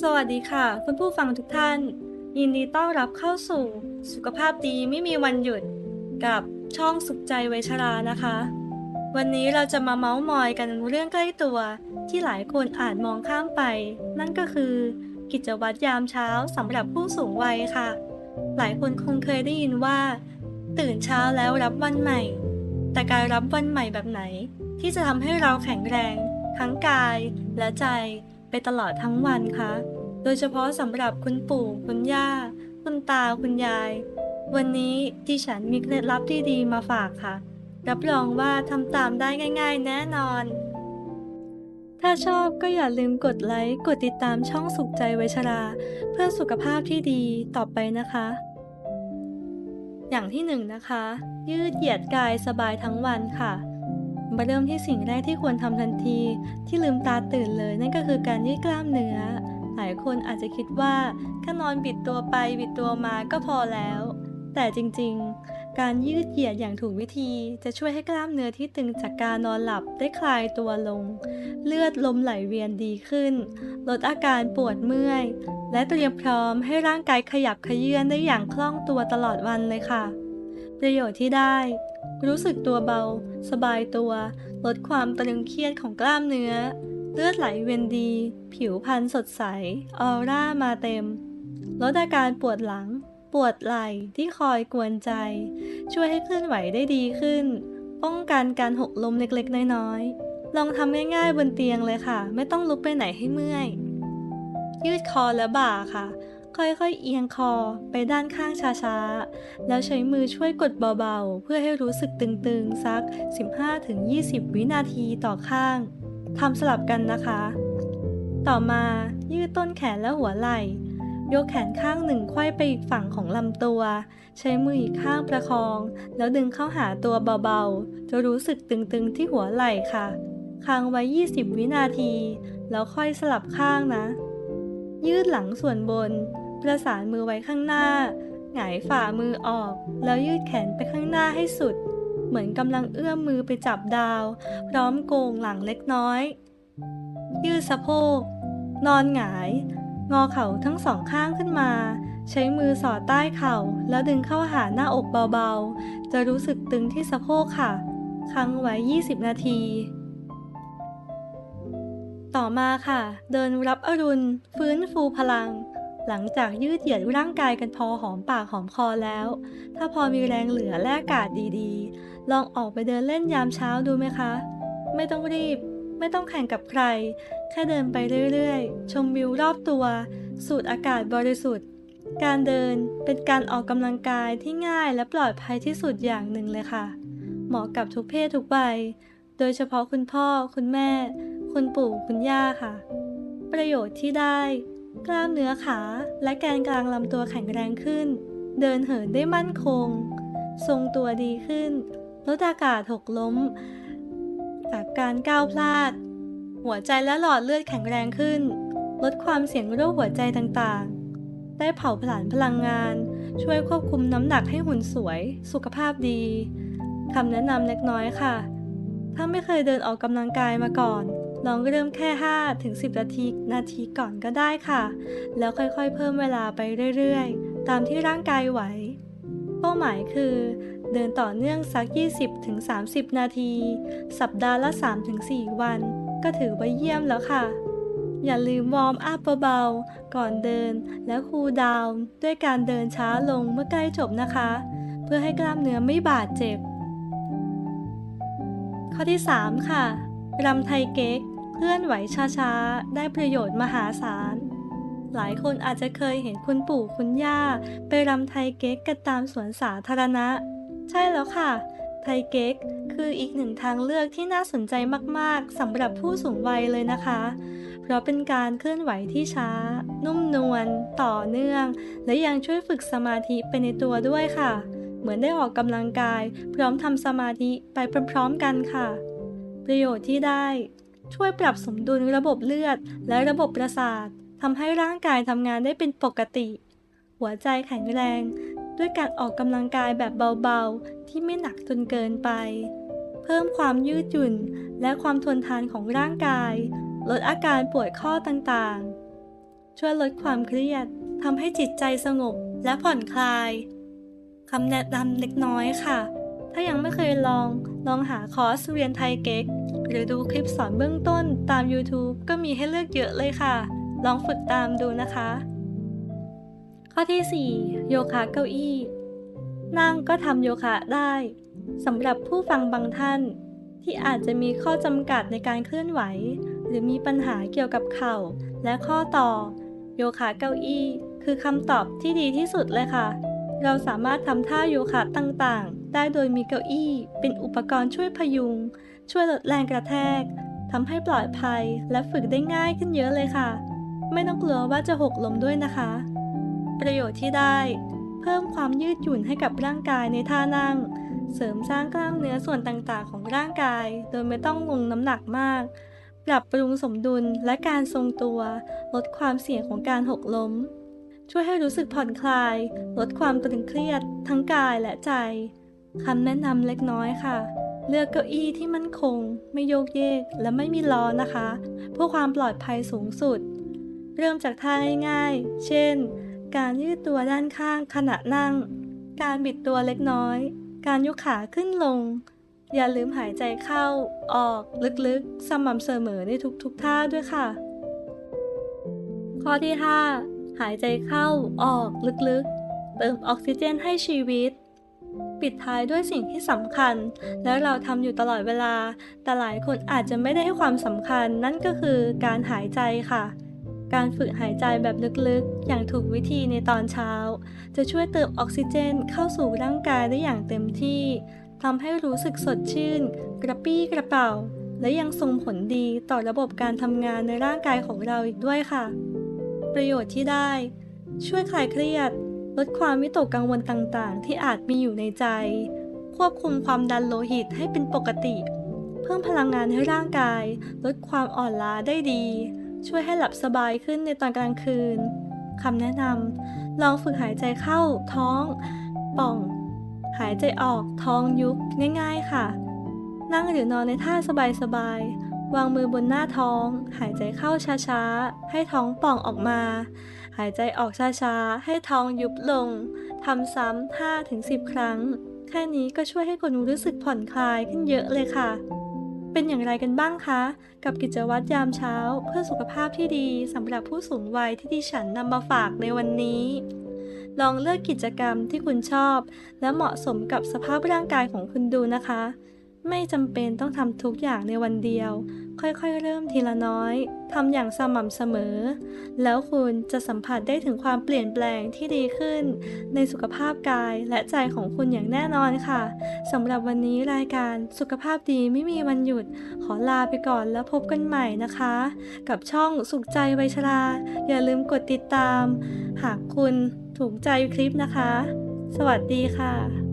สวัสดีค่ะ คุณผู้ฟังทุกท่าน ยินดีต้อนรับเข้าสู่ สุขภาพดีไม่มีวันหยุด กับช่องสุขใจไวชรานะคะ วันนี้เราจะมาเมาส์มอยกันเรื่องใกล้ตัว ที่หลายคนอาจมองข้ามไป นั่นก็คือ กิจวัตรยามเช้าสำหรับผู้สูงวัยค่ะ หลายคนคงเคยได้ยินว่า ตื่นเช้าแล้วรับวันใหม่ แต่การรับวันใหม่แบบไหน ที่จะทำให้เราแข็งแรง ทั้งกายและใจ ไปตลอดทั้งวันคะ โดยเฉพาะสำหรับคุณปู่ คุณย่า คุณตา คุณยาย วันนี้ดิฉันมีเคล็ดลับที่ดีมาฝากค่ะ รับรองว่าทำตามได้ง่าย ๆ แน่นอน ถ้าชอบก็อย่าลืมกดไลค์ กดติดตามช่องสุขใจไวชรา เพื่อสุขภาพที่ดีต่อไปนะคะ อย่างที่หนึ่งนะคะ ยืดเหยียดกายสบายทั้งวันค่ะ มาเริ่มที่สิ่งแรกที่ควรทำทันที ที่ลืมตาตื่นเลยนั่นก็คือการยืดกล้ามเนื้อ หลายคนอาจจะคิดว่าแค่นอนบิดตัวไปบิดตัวมาก็พอแล้ว แต่จริงๆ การยืดเหยียดอย่างถูกวิธีจะช่วยให้กล้ามเนื้อที่ตึงจากการนอนหลับได้คลายตัวลง เลือดลมไหลเวียนดีขึ้น ลดอาการปวดเมื่อย และเตรียมพร้อมให้ร่างกายขยับขยื่นได้อย่างคล่องตัวตลอดวันเลยค่ะ ประโยชน์ที่ได้ รู้สึกตัวเบา สบายตัว ลดความตรึงเครียดของกล้ามเนื้อ เลือดไหลเวียนดี ผิวพรรณสดใส ออร่ามาเต็ม ลดอาการปวดหลัง ปวดไหล่ที่คอยกวนใจ ช่วยให้เคลื่อนไหวได้ดีขึ้น ป้องกันการหกล้มเล็กๆ น้อยๆ ลองทำง่ายๆบนเตียงเลยค่ะ ไม่ต้องลุกไปไหนให้เมื่อย ยืดคอและบ่าค่ะ ค่อยๆเอียงคอไปด้านข้างช้าๆ แล้วใช้มือช่วยกดเบาๆ เพื่อให้รู้สึกตึงๆ สัก 15-20 วินาทีต่อข้าง ทำสลับกันนะคะ ต่อมายืดต้นแขนและหัวไหล่ ยกแขนข้างหนึ่งไขว้ไปอีกฝั่งของลำตัว ใช้มืออีกข้างประคอง แล้วดึงเข้าหาตัวเบาๆ จะรู้สึกตึงๆ ที่หัวไหล่ค่ะ ค้างไว้ 20 วินาที แล้วค่อยสลับข้างนะ ยืดหลังส่วนบน ประสานมือไว้ข้างหน้า หงายฝ่ามือออก แล้วยืดแขนไปข้างหน้าให้สุด เหมือนกำลังเอื้อมมือไปจับดาว พร้อมโกงหลังเล็กน้อย ยืดสะโพก นอนหงาย งอเข่าทั้งสองข้างขึ้นมา ใช้มือสอดใต้เข่า แล้วดึงเข้าหาหน้าอกเบาๆ จะรู้สึกตึงที่สะโพกค่ะ ค้างไว้ 20 นาที ต่อมาค่ะ เดินรับอรุณ ฟื้นฟูพลัง หลังจากยืดเหยียดร่างกายกันพอหอมปากหอมคอแล้ว ถ้าพอมีแรงเหลือและอากาศดีๆ ลองออกไปเดินเล่นยามเช้าดูไหมคะ ไม่ต้องรีบ ไม่ต้องแข่งกับใคร แค่เดินไปเรื่อยๆ ชมวิวรอบตัว สูดอากาศบริสุทธิ์ การเดินเป็นการออกกำลังกายที่ง่ายและปลอดภัยที่สุดอย่างหนึ่งเลยค่ะ เหมาะกับทุกเพศทุกวัย โดยเฉพาะคุณพ่อคุณแม่ คุณปู่คุณย่าค่ะ ประโยชน์ที่ได้ กล้ามเนื้อขาและแกนกลางลำตัวแข็งแรงขึ้น เดินเหินได้มั่นคง ทรงตัวดีขึ้นลดอากาศหกล้ม จากการก้าวพลาด หัวใจและหลอดเลือดแข็งแรงขึ้น ลดความเสี่ยงโรคหัวใจต่างๆ ได้เผาผลาญพลังงาน ช่วยควบคุมน้ำหนักให้หุ่นสวย สุขภาพดีคำแนะนำเล็กน้อยค่ะ ถ้าไม่เคยเดินออกกำลังกายมาก่อน ลองเริ่มแค่ 5 ถึง 10 นาทีนาทีก่อนก็ได้ค่ะ แล้วค่อยๆ เพิ่มเวลาไปเรื่อยๆ ตามที่ร่างกายไหว เป้าหมายคือ เดินต่อเนื่องสัก 20ถึง30 นาที สัปดาห์ละ3ถึง4วัน ก็ถือว่าเยี่ยมแล้วค่ะ อย่าลืมวอร์มอัพเบาๆ ก่อนเดินและคูลดาวน์ด้วยการเดินช้าลงเมื่อใกล้จบนะคะ เพื่อให้กล้ามเนื้อไม่บาดเจ็บ ข้อที่ 3 ค่ะรำไทยเก๊ก เคลื่อนไหวช้าๆ ได้ประโยชน์มหาศาล หลายคนอาจจะเคยเห็นคุณปู่คุณย่า ไปรำไทยเก๊กกันตามสวนสาธารณะ ใช่แล้วค่ะ ไทยเก๊กคืออีกหนึ่งทางเลือกที่น่าสนใจมากๆสำหรับผู้สูงวัยเลยนะคะ เพราะเป็นการเคลื่อนไหวที่ช้า นุ่มนวลต่อเนื่อง และยังช่วยฝึกสมาธิไปในตัวด้วยค่ะ เหมือนได้ออกกำลังกาย พร้อมทำสมาธิไปพร้อมๆกันค่ะ ประโยชน์ที่ได้ ช่วยปรับสมดุลระบบเลือด และระบบประสาททำให้ร่างกายทำงานได้เป็นปกติ หัวใจแข็งแรง ด้วยการออกกำลังกายแบบเบาๆ ที่ไม่หนักจนเกินไป เพิ่มความยืดหยุ่นและความทนทานของร่างกาย ลดอาการปวดข้อต่างๆ ช่วยลดความเครียดทำให้จิตใจสงบและผ่อนคลายคำแนะนำเล็กน้อยค่ะ ถ้ายังไม่เคยลอง ลองหาคอร์สเรียนไทยเก๊ก หรือดูคลิปสอนเบื้องต้นตาม YouTube ก็มีให้เลือกเยอะเลยค่ะ ลองฝึกตามดูนะคะ ข้อที่ 4 โยคะเก้าอี้ นั่งก็ทำโยคะได้สำหรับผู้ฟังบางท่าน ที่อาจจะมีข้อจำกัดในการเคลื่อนไหว หรือมีปัญหาเกี่ยวกับเข่า และข้อต่อ โยคะเก้าอี้ คือคำตอบที่ดีที่สุดเลยค่ะ เราสามารถทำท่าโยคะต่างๆ ได้โดยมีเก้าอี้ เป็นอุปกรณ์ช่วยพยุง ช่วยลดแรงกระแทกทำให้ปลอดภัยและฝึกได้ง่ายขึ้นเยอะเลยค่ะ ไม่ต้องกลัวว่าจะหกล้มด้วยนะคะ ประโยชน์ที่ได้ เพิ่มความยืดหยุ่นให้กับร่างกายในท่านั่ง เสริมสร้างกล้ามเนื้อส่วนต่างๆ ของร่างกาย โดยไม่ต้องลงน้ำหนักมาก ปรับปรุงสมดุลและการทรงตัว ลดความเสี่ยงของการหกล้ม ช่วยให้รู้สึกผ่อนคลาย ลดความตึงเครียด ทั้งกายและใจคำแนะนำเล็กน้อยค่ะ เลือกเก้าอี้ที่มั่นคง ไม่โยกเยก และไม่มีล้อนะคะ เพื่อความปลอดภัยสูงสุด เริ่มจากท่าง่ายๆ เช่น การยืดตัวด้านข้างขณะนั่ง การบิดตัวเล็กน้อย การยกขาขึ้นลง อย่าลืมหายใจเข้า ออกลึกๆ สม่ำเสมอในทุกๆท่าด้วยค่ะ ข้อที่ 5 หายใจเข้าออกลึกๆ เติมออกซิเจนให้ชีวิต ปิดท้ายด้วยสิ่งที่สำคัญ และเราทำอยู่ตลอดเวลา แต่หลายคนอาจจะไม่ได้ให้ความสำคัญ นั่นก็คือการหายใจค่ะ การฝึกหายใจแบบลึกๆ อย่างถูกวิธีในตอนเช้า จะช่วยเติมออกซิเจนเข้าสู่ร่างกายได้อย่างเต็มที่ทำให้รู้สึกสดชื่น กระปี้กระเป๋า และยังส่งผลดีต่อระบบการทำงานในร่างกายของเราอีกด้วยค่ะ ประโยชน์ที่ได้ ช่วยคลายเครียด ลดความวิตกกังวลต่างๆ ที่อาจมีอยู่ในใจ ควบคุมความดันโลหิตให้เป็นปกติ เพิ่มพลังงานให้ร่างกาย ลดความอ่อนล้าได้ดี ช่วยให้หลับสบายขึ้นในตอนกลางคืนคำแนะนำลองฝึกหายใจเข้าท้อง ป่อง หายใจออกท้องยุบง่าย ๆค่ะ นั่งหรือนอนในท่าสบายๆวางมือบนหน้าท้อง หายใจเข้าช้าๆ ให้ท้องป่องออกมา หายใจออกช้าๆ ให้ท้องยุบลง ทำซ้ำ5-10 ครั้ง แค่นี้ก็ช่วยให้คุณรู้สึกผ่อนคลายขึ้นเยอะเลยค่ะ เป็นอย่างไรกันบ้างคะ กับกิจวัตรยามเช้าเพื่อสุขภาพที่ดีสำหรับผู้สูงวัยที่ดิฉันนำมาฝากในวันนี้ ลองเลือกกิจกรรมที่คุณชอบ และเหมาะสมกับสภาพร่างกายของคุณดูนะคะ ไม่จำเป็นต้องทำทุกอย่างในวันเดียว ค่อยๆ เริ่มทีละน้อยทำอย่างสม่ำเสมอ แล้วคุณจะสัมผัสได้ถึงความเปลี่ยนแปลงที่ดีขึ้น ในสุขภาพกายและใจของคุณอย่างแน่นอนค่ะสำหรับวันนี้รายการสุขภาพดีไม่มีวันหยุด ขอลาไปก่อนแล้วพบกันใหม่นะคะ กับช่องสุขใจวัยชรา อย่าลืมกดติดตาม หากคุณถูกใจคลิปนะคะ สวัสดีค่ะ